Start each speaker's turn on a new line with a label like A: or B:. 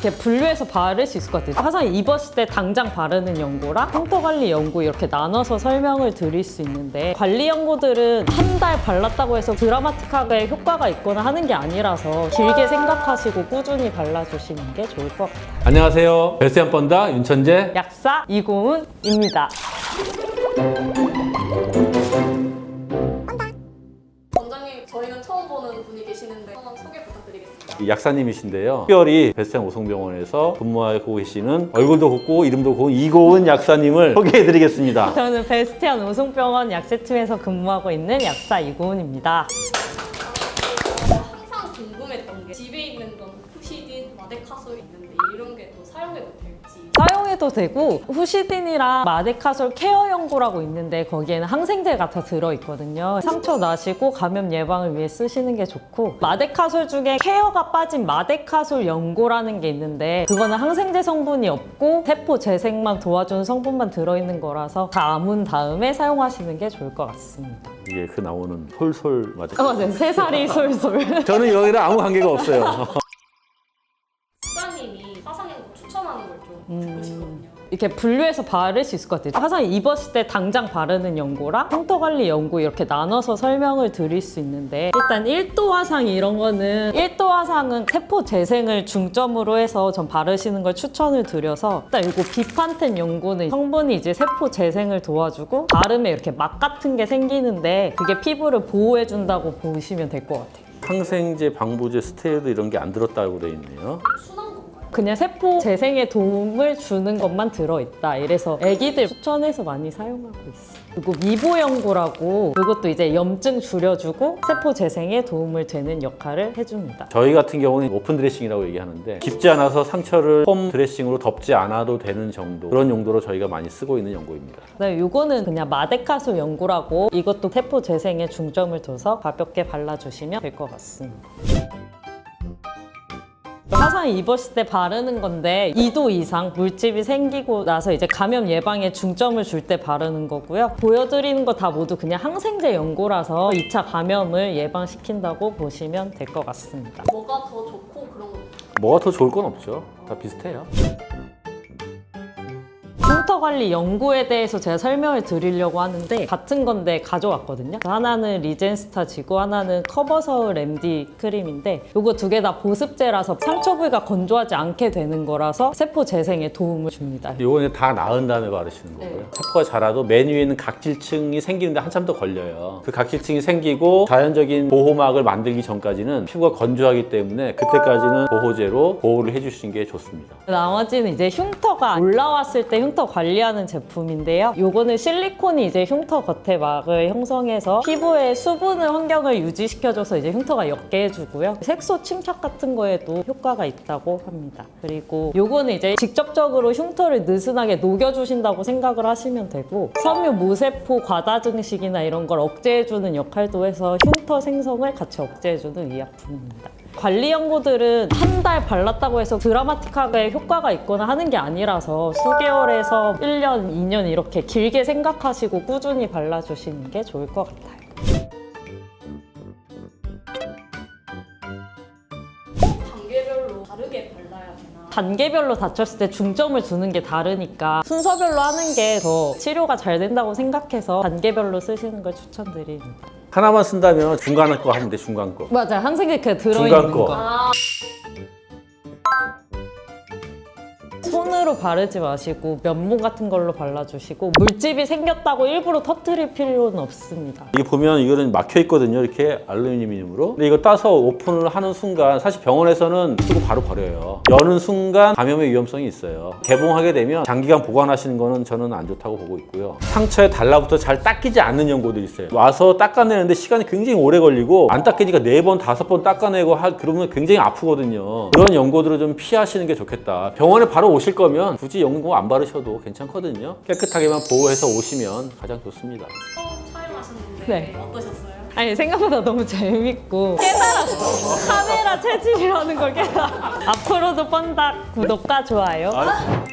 A: 이렇게 분류해서 바를 수 있을 것 같아요. 화상 입었을 때 당장 바르는 연고랑 흉터 관리 연고 이렇게 나눠서 설명을 드릴 수 있는데 관리 연고들은 한 달 발랐다고 해서 드라마틱하게 효과가 있거나 하는 게 아니라서 길게 생각하시고 꾸준히 발라주시는 게 좋을 것 같아요.
B: 안녕하세요. 벨스 한 번다 윤천재.
A: 약사 이고은입니다.
B: 약사님이신데요. 특별히 벨스한 오송병원에서 근무하고 계시는 얼굴도 곱고 이름도 고운 이고은 약사님을 소개해드리겠습니다.
A: 저는 베스티안 우승병원 약세팀에서 근무하고 있는 약사 이고은입니다.
C: 항상 궁금했던 게 집에 있는 건 후시딘, 마데카솔 있는데 이런 게 또 사용해도 될지
A: 사용해도 되고 후시딘이랑 마데카솔 케어 연고라고 있는데 거기에는 항생제가 다 들어있거든요. 상처 나시고 감염 예방을 위해 쓰시는 게 좋고 마데카솔 중에 케어가 빠진 마데카솔 연고라는 게 있는데 그거는 항생제 성분이 없고 세포 재생만 도와주는 성분만 들어있는 거라서 다 아문 다음에 사용하시는 게 좋을 것 같습니다.
B: 이게 그 나오는 솔솔
A: 아,
B: 맞아요.
A: 맞아요. 새살이 솔솔.
B: 저는 여기랑 아무 관계가 없어요.
C: 추천하는 걸좀
A: 음.
C: 보시거든요.
A: 이렇게 분류해서 바를 수 있을 것 같아요. 화상 입었을 때 당장 바르는 연고랑 흉터 관리 연고 이렇게 나눠서 설명을 드릴 수 있는데 일단 1도 화상 이런 거는 1도 화상은 세포 재생을 중점으로 해서 전 바르시는 걸 추천을 드려서 일단 이거 비판텐 연고는 성분이 이제 세포 재생을 도와주고 바르면 이렇게 막 같은 게 생기는데 그게 피부를 보호해 준다고 보시면 될 것 같아요.
B: 항생제, 방부제, 스테로이드 이런 게 안 들었다고 돼 있네요.
C: 건가요?
A: 그냥 세포 재생에 도움을 주는 것만 들어있다. 이래서 애기들 추천해서 많이 사용하고 있어. 그리고 미보 연고라고 이것도 이제 염증 줄여주고 세포 재생에 도움을 되는 역할을 해줍니다.
B: 저희 같은 경우는 오픈 드레싱이라고 얘기하는데 깊지 않아서 상처를 폼 드레싱으로 덮지 않아도 되는 정도 그런 용도로 저희가 많이 쓰고 있는 연고입니다.
A: 네, 이거는 그냥 마데카솔 연고라고 이것도 세포 재생에 중점을 둬서 가볍게 발라주시면 될 것 같습니다. 화상 입었을 때 바르는 건데 2도 이상 물집이 생기고 나서 이제 감염 예방에 중점을 줄 때 바르는 거고요. 보여드리는 거 다 모두 그냥 항생제 연고라서 2차 감염을 예방시킨다고 보시면 될 것 같습니다.
C: 뭐가 더 좋고 그런 거
B: 뭐가 더 좋을 건 없죠. 다 비슷해요.
A: 관리 연구에 대해서 제가 설명을 드리려고 하는데 같은 건데 가져왔거든요. 하나는 리젠스타 지고 하나는 커버서울 MD 크림인데 이거 두 개 다 보습제라서 상처 부위가 건조하지 않게 되는 거라서 세포 재생에 도움을 줍니다.
B: 요거는 다 나은 다음에 바르시는 거고요.
C: 네.
B: 세포가 자라도 맨 위에는 각질층이 생기는데 한참 더 걸려요. 그 각질층이 생기고 자연적인 보호막을 만들기 전까지는 피부가 건조하기 때문에 그때까지는 보호제로 보호를 해주시는 게 좋습니다.
A: 나머지는 이제 흉터가 올라왔을 때 흉터 관리 하는 제품인데요. 요거는 실리콘이 이제 흉터 겉에 막을 형성해서 피부의 수분을 환경을 유지시켜줘서 이제 흉터가 옅게 해주고요. 색소 침착 같은 거에도 효과가 있다고 합니다. 그리고 요거는 이제 직접적으로 흉터를 느슨하게 녹여주신다고 생각을 하시면 되고 섬유 모세포 과다 증식이나 이런 걸 억제해주는 역할도 해서 흉터 생성을 같이 억제해주는 의약품입니다. 관리 연고들은 한 달 발랐다고 해서 드라마틱하게 효과가 있거나 하는 게 아니라서 수개월에서 1년, 2년 이렇게 길게 생각하시고 꾸준히 발라주시는 게 좋을 것 같아요.
C: 단계별로
A: 다쳤을 때 중점을 두는 게 다르니까 순서별로 하는 게 더 치료가 잘 된다고 생각해서 단계별로 쓰시는 걸 추천드립니다.
B: 하나만 쓴다면 중간 거 하면 돼, 중간 거.
A: 맞아요. 항생제 그 들어있는
B: 중간 거.
A: 거. 손으로 바르지 마시고 면봉 같은 걸로 발라주시고 물집이 생겼다고 일부러 터트릴 필요는 없습니다.
B: 이게 보면 이거는 막혀 있거든요. 이렇게 알루미늄으로. 근데 이거 따서 오픈을 하는 순간 사실 병원에서는 쓰고 바로 버려요. 여는 순간 감염의 위험성이 있어요. 개봉하게 되면 장기간 보관하시는 거는 저는 안 좋다고 보고 있고요. 상처에 달라붙어 잘 닦이지 않는 연고들이 있어요. 와서 닦아내는데 시간이 굉장히 오래 걸리고 안 닦이니까 네 번, 다섯 번 닦아내고 하, 그러면 굉장히 아프거든요. 그런 연고들을 좀 피하시는 게 좋겠다. 병원에 바로 오실 거면 굳이 연고 안 바르셔도 괜찮거든요. 깨끗하게만 보호해서 오시면 가장 좋습니다.
C: 처음 촬영하셨는데
A: 네.
C: 어떠셨어요?
A: 아니 생각보다 너무 재밌고 깨달았어. 카메라 체질이라는 걸 깨달아. 앞으로도 뻔닥 구독과 좋아요.
B: 아,